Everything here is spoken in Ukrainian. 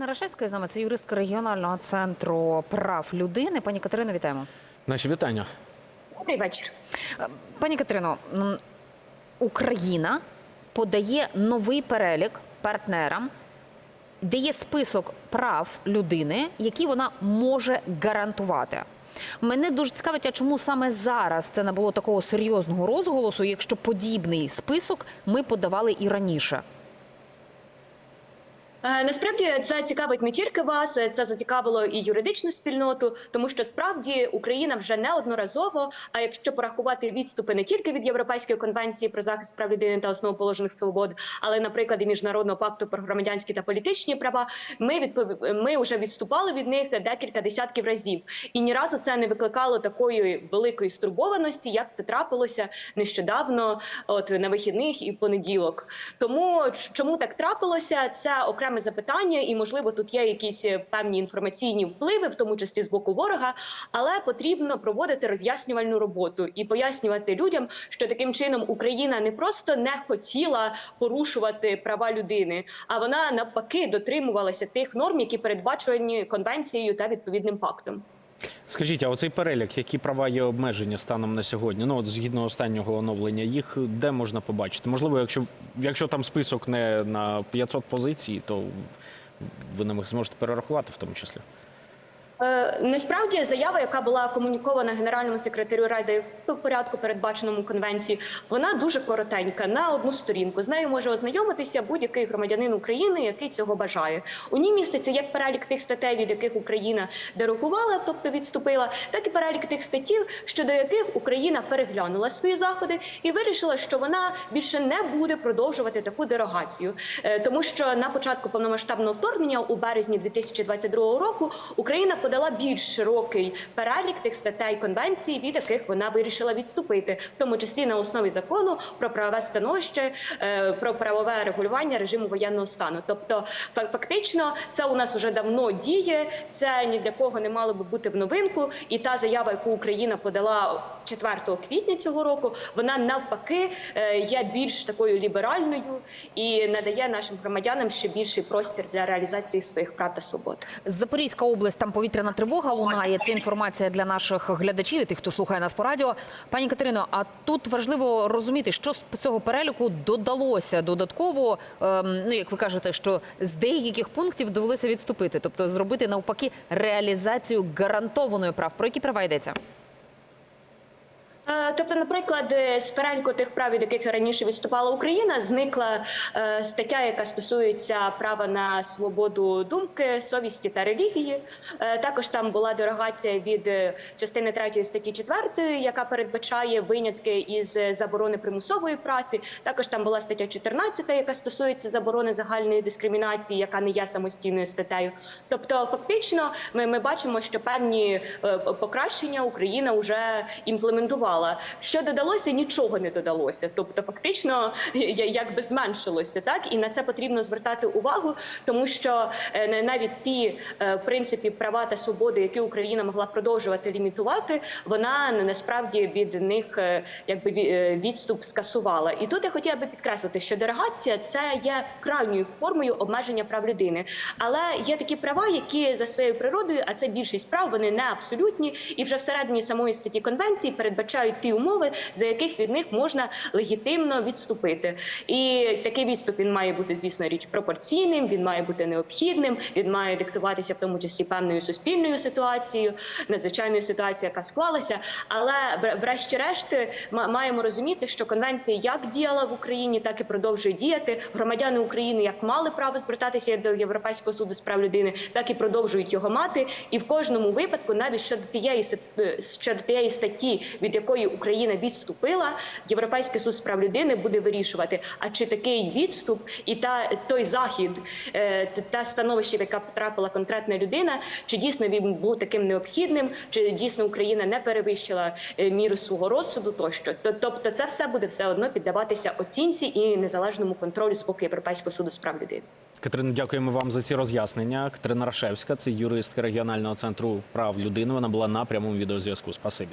Катерина Рашевська з нами, це юристка регіонального центру прав людини. Пані Катерино, вітаємо. Наші вітання. Добрий вечір. Е, Пані Катерино, Україна подає новий перелік партнерам, де є список прав людини, які вона може гарантувати. Мене дуже цікавить, а чому саме зараз це не було такого серйозного розголосу, якщо подібний список ми подавали і раніше. Е, Насправді це цікавить не тільки вас, е, це зацікавило і юридичну спільноту, тому що справді Україна вже неодноразово. А якщо порахувати відступи не тільки від Європейської конвенції про захист прав людини та основоположених свобод, але, наприклад, і міжнародного пакту про громадянські та політичні права, ми відпов... ми вже відступали від них декілька десятків разів, і ні разу це не викликало такої великої стурбованості, як це трапилося нещодавно, от на вихідних і в понеділок. Тому чому так трапилося? Це окреме запитання, і можливо тут є якісь е, певні інформаційні впливи, в тому числі з боку ворога. Але потрібно проводити роз'яснювальну роботу і пояснювати людям, що таким чином Україна не просто не хотіла порушувати права людини, а вона навпаки дотримувалася тих норм, які передбачені конвенцією та відповідним пактом. Скажіть, а оцей перелік, які права є обмеження станом на сьогодні? Ну, от згідно останнього оновлення, їх де можна побачити? Можливо, якщо, якщо там список не на 500 позицій, то ви їх зможете перерахувати в тому числі. Е, Насправді заява, яка була комунікована генеральному секретарю ради в порядку, передбаченому конвенції, вона дуже коротенька на одну сторінку. З нею може ознайомитися будь-який громадянин України, який цього бажає. У ній міститься як перелік тих статей, від яких Україна дерогувала, тобто відступила, так і перелік тих статтів, щодо яких Україна переглянула свої заходи і вирішила, що вона більше не буде продовжувати таку дерогацію, Е, тому що на початку повномасштабного вторгнення у березні 2022 року Україна подала більш широкий перелік тих статей конвенції, від яких вона вирішила відступити, в тому числі на основі закону про правове становище, е, про правове регулювання режиму воєнного стану. Тобто, фа- фактично, це у нас вже давно діє. Це ні для кого не мало би бути в новинку. І та заява, яку Україна подала 4 квітня цього року, вона навпаки е, є більш такою ліберальною і надає нашим громадянам ще більший простір для реалізації своїх прав та свобод. Запорізька область, там повітряна тривога лунає. Це інформація для наших глядачів і тих, хто слухає нас по радіо. Пані Катерино, а тут важливо розуміти, що з цього переліку додалося додатково. ем, ну як ви кажете, що з деяких пунктів довелося відступити, тобто зробити навпаки реалізацію гарантованої прав. Про які права йдеться? Е, Тобто, наприклад, е, з переліку тих прав, від яких раніше відступала Україна, зникла е, стаття, яка стосується права на свободу думки, совісті та релігії. Також там була дерогація від частини 3 статті 4, яка передбачає винятки із заборони примусової праці. Також там була стаття 14, яка стосується заборони загальної дискримінації, яка не є самостійною статтею. Тобто, фактично, ми, ми бачимо, що певні покращення Україна вже імплементувала. Що додалося, нічого не додалося. Тобто, фактично, якби зменшилося, так? І на це потрібно звертати увагу, тому що е, навіть ті е, в принципі права та свободи, які Україна могла продовжувати лімітувати, вона на- насправді від них е, якби ві- відступ скасувала. І тут я хотіла би підкреслити, що дерогація це є крайньою формою обмеження прав людини, але є такі права, які за своєю природою, а це більшість прав, вони не абсолютні, і вже всередині самої статті конвенції передбачають ті умови, за яких від них можна легітимно відступити. І такий відступ він має бути, звісно, річ пропорційним, він має бути необхідним, він має диктуватися в тому числі певною суспільною ситуацією, надзвичайною ситуацією, яка склалася. Але вре- врешті-решт маємо розуміти, що конвенція як діяла в Україні, так і продовжує діяти. Громадяни України як мали право звертатися до Європейського суду з прав людини, так і продовжують його мати. І в кожному випадку, навіть щодо тієї щодо тієї статті, від якої Україна відступила, Європейський суд з прав людини буде вирішувати, а чи такий відступ і та той захід, е, т- становище, в яке потрапила конкретна людина, чи дійсно він був таким необхідним, чи дійсно Україна не перевищила е, міру свого розсуду, тощо. Тобто, це все буде все одно піддаватися оцінці і незалежному контролю з боку Європейського суду з прав людини. Катерина, дякуємо вам за ці роз'яснення. Катерина Рашевська, це юристка регіонального центру прав людини. Вона була на прямому відеозв'язку. Спасибі.